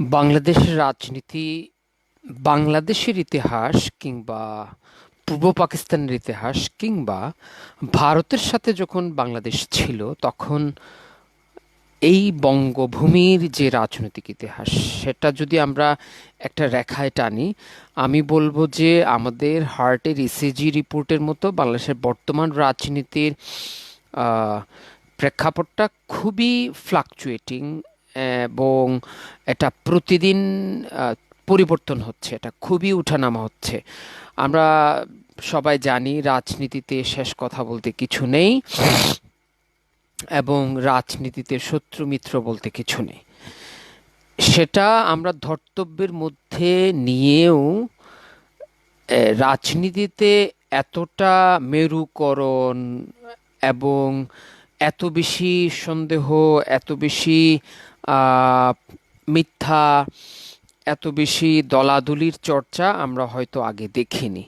বাংলাদেশের রাজনীতি, বাংলাদেশের ইতিহাস কিংবা পূর্ব পাকিস্তানের ইতিহাস কিংবা ভারতের সাথে যখন বাংলাদেশ ছিল, তখন এই বঙ্গভূমির যে রাজনৈতিক ইতিহাস, সেটা যদি আমরা একটা রেখায় টানি, আমি বলব যে আমাদের হার্টের ইসিজি রিপোর্টের মতো বাংলাদেশের বর্তমান রাজনীতির প্রেক্ষাপটটা খুবই ফ্লাকচুয়েটিং এবং এটা প্রতিদিন পরিবর্তন হচ্ছে, এটা খুবই উঠানামা হচ্ছে। আমরা সবাই জানি রাজনীতিতে শেষ কথা বলতে কিছু নেই এবং রাজনীতিতে শত্রু মিত্র বলতে কিছু নেই। সেটা আমরা ধর্তব্যের মধ্যে নিয়েও রাজনীতিতে এতটা মেরুকরণ এবং এত বেশি সন্দেহ, এত বেশি মিথ্যা, এত বেশি দলাদলির চর্চা আমরা হয়তো আগে দেখিনি।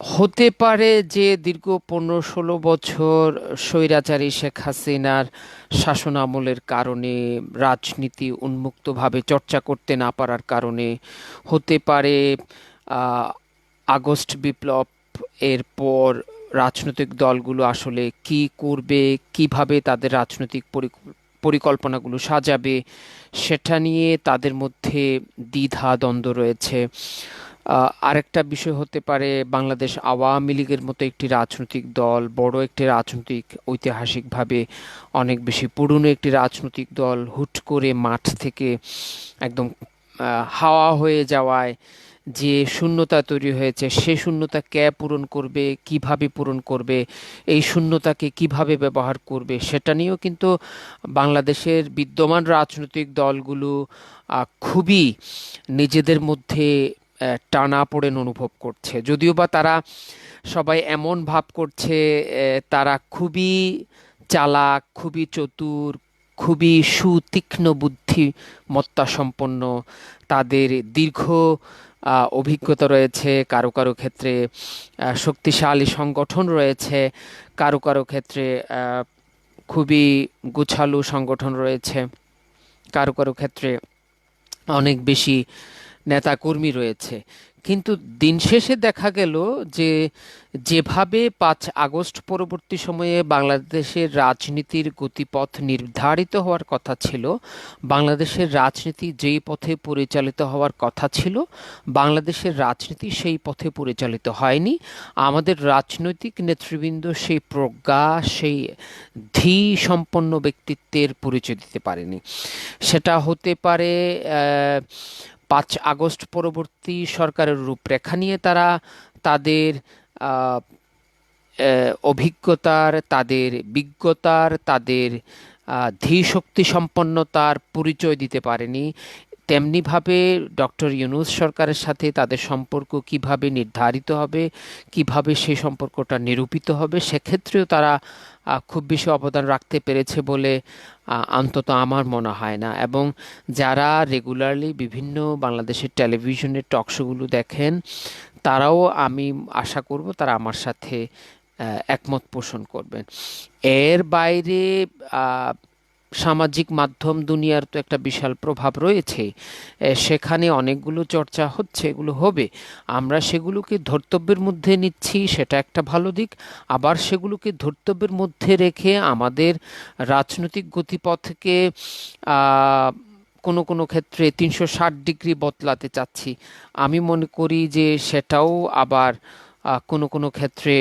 হতে পারে যে দীর্ঘ পনেরো ষোলো বছর স্বৈরাচারী শেখ হাসিনার শাসন আমলের কারণে রাজনীতি উন্মুক্তভাবে চর্চা করতে না পারার কারণে, হতে পারে আগস্ট বিপ্লব এর পর রাজনৈতিক দলগুলো আসলে কি করবে, কীভাবে তাদের রাজনৈতিক পরিকল্পনাগুলো সাজাবে, সেটা নিয়ে তাদের মধ্যে দ্বিধা, দ্বন্দ্ব রয়েছে। আরেকটা বিষয় হতে পারে বাংলাদেশ আওয়ামী লীগের মতো একটি রাজনৈতিক দল, বড় একটি রাজনৈতিক, ঐতিহাসিকভাবে অনেক বেশি পুরনো একটি রাজনৈতিক দল, হুট করে মাঠ থেকে একদম হাওয়া হয়ে যাওয়ায় যে শূন্যতা তৈরি হয়েছে সে শূন্যতা কে পূরণ করবে কীভাবে পূরণ করবে এই শূন্যতাকে কীভাবে ব্যবহার করবে সেটা নিয়েও কিন্তু বাংলাদেশের বিদ্যমান রাজনৈতিক দলগুলো খুবই নিজেদের মধ্যে আহ, টানাপোড়েন অনুভব করছে। যদিও বা তারা সবাই এমন ভাব করছে তারা খুবই চালাক খুবই চতুর খুবই সুতীক্ষ্ণ বুদ্ধিমত্তা সম্পন্ন। তাদের দীর্ঘ অভিজ্ঞতা রয়েছে, কারও কারও ক্ষেত্রে শক্তিশালী সংগঠন রয়েছে, কারও কারও ক্ষেত্রে খুবই গোছালো সংগঠন রয়েছে, কারও কারও ক্ষেত্রে অনেক বেশি নেতাকর্মী রয়েছে। কিন্তু দিন শেষে দেখা গেল যে যেভাবে পাঁচ আগস্ট পরবর্তী সময়ে বাংলাদেশের রাজনীতির গতিপথ নির্ধারিত হওয়ার কথা ছিল, বাংলাদেশের রাজনীতি যেই পথে পরিচালিত হওয়ার কথা ছিল, বাংলাদেশের রাজনীতি সেই পথে পরিচালিত হয়নি। আমাদের রাজনৈতিক নেতৃবৃন্দ সেই প্রজ্ঞা, সেই ধী সম্পন্ন ব্যক্তিত্বের পরিচয় দিতে পারেনি। সেটা হতে পারে পাঁচ আগস্ট পরবর্তী সরকারের রূপরেখা নিয়ে তারা তাদের অভিজ্ঞতার, তাদের বিজ্ঞতার, তাদের ধীশক্তি সম্পন্নতার পরিচয় দিতে পারেনি। তেমনিভাবে ডক্টর ইউনুস সরকারের সাথে তাদের সম্পর্ক কীভাবে নির্ধারিত হবে, কীভাবে সেই সম্পর্কটা নিরূপিত হবে, সেক্ষেত্রেও তারা খুব বেশি অবদান রাখতে পেরেছে বলে অন্তত আমার মনে হয় না। এবং যারা রেগুলারলি বিভিন্ন বাংলাদেশের টেলিভিশনের টক শোগুলো দেখেন, তারাও আমি আশা করব তারা আমার সাথে একমত পোষণ করবেন। এর বাইরে সামাজিক মাধ্যম দুনিয়ার তো একটা বিশাল প্রভাব রয়েছে। সেখানে অনেকগুলো চর্চা হচ্ছে, এগুলো হবে। আমরা সেগুলোকে ধর্তব্যের মধ্যে নিচ্ছি, সেটা একটা ভালো দিক। আবার সেগুলোকে ধর্তব্যের মধ্যে রেখে আমাদের রাজনৈতিক গতিপথকে কোনো কোনো ক্ষেত্রে তিনশো ষাট ডিগ্রি বদলাতে চাচ্ছি। আমি মনে করি যে সেটাও আবার কোনো কোনো ক্ষেত্রে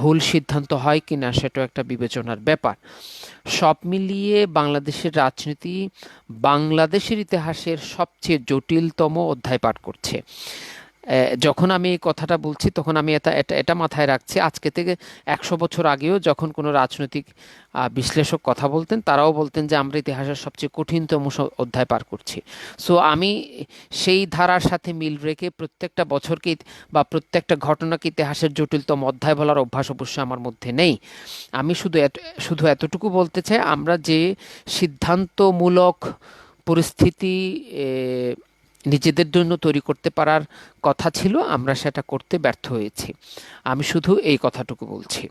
ভুল সিদ্ধান্ত হয় কি না সেটাও একটা বিবেচনার ব্যাপার। সব মিলিয়ে বাংলাদেশের রাজনীতি বাংলাদেশের ইতিহাসের সবচেয়ে জটিলতম অধ্যায় পাঠ করছে। যখন আমি এই কথাটা বলছি, তখন আমি এটা এটা মাথায় রাখছি। আজকে থেকে একশো বছর আগেও যখন কোনো রাজনৈতিক বিশ্লেষক কথা বলতেন, তারাও বলতেন যে, আমরা ইতিহাসের সবচেয়ে কঠিনতম অধ্যায় পার করছি। সো, আমি সেই ধারার সাথে মিল রেখে প্রত্যেকটা বছরকে বা প্রত্যেকটা ঘটনাকে ইতিহাসের জটিলতম অধ্যায় বলার অভ্যাস অবশ্যই আমার মধ্যে নেই। আমি শুধু শুধু এতটুকু বলতে চাই, আমরা যে সিদ্ধান্তমূলক পরিস্থিতি নিজেদের জন্য তৈরি করতে পারার কথা ছিল, আমরা সেটা করতে ব্যর্থ হয়েছি। আমি শুধু এই কথাটুকু বলছি।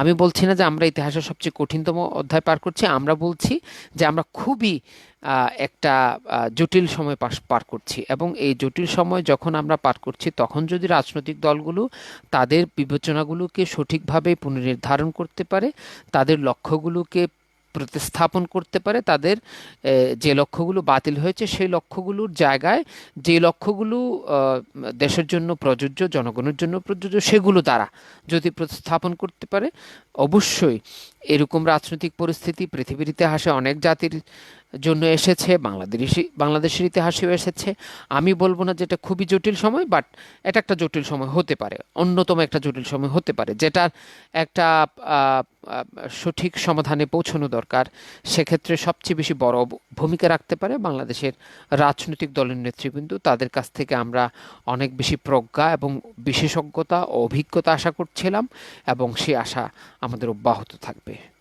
আমি বলছি না যে আমরা ইতিহাসের সবচেয়ে কঠিনতম অধ্যায় পার করছি, আমরা বলছি যে আমরা খুবই একটা জটিল সময় পাস পার করছি এবং এই জটিল সময় যখন আমরা পার করছি, তখন যদি রাজনৈতিক দলগুলো তাদের বিবেচনাগুলোকে সঠিকভাবে পুনর্নির্ধারণ করতে পারে, তাদের লক্ষ্যগুলোকে প্রতিস্থাপন করতে পারে, তাদের যে লক্ষ্যগুলো বাতিল হয়েছে সেই লক্ষ্যগুলোর জায়গায় যে লক্ষ্যগুলো দেশের জন্য প্রযোজ্য, জনগণের জন্য প্রযোজ্য সেগুলো দ্বারা যদি প্রতিস্থাপন করতে পারে, অবশ্যই এরকম রাজনৈতিক পরিস্থিতি পৃথিবীর ইতিহাসে অনেক জাতির জন্য এসেছে, বাংলাদেশি, বাংলাদেশের ইতিহাসেও এসেছে। আমি বলব না যেটা খুবই জটিল সময় বাট এটা একটা জটিল সময় হতে পারে, অন্যতম একটা জটিল সময় হতে পারে যেটার একটা সঠিক সমাধানে পৌঁছানো দরকার। সেক্ষেত্রে সবচেয়ে বেশি বড় ভূমিকা রাখতে পারে বাংলাদেশের রাজনৈতিক দলের নেতৃবৃন্দ। তাদের কাছ থেকে আমরা অনেক বেশি প্রজ্ঞা এবং বিশেষজ্ঞতা ও অভিজ্ঞতা আশা করছিলাম এবং সে আশা আমাদের অব্যাহত থাকবে।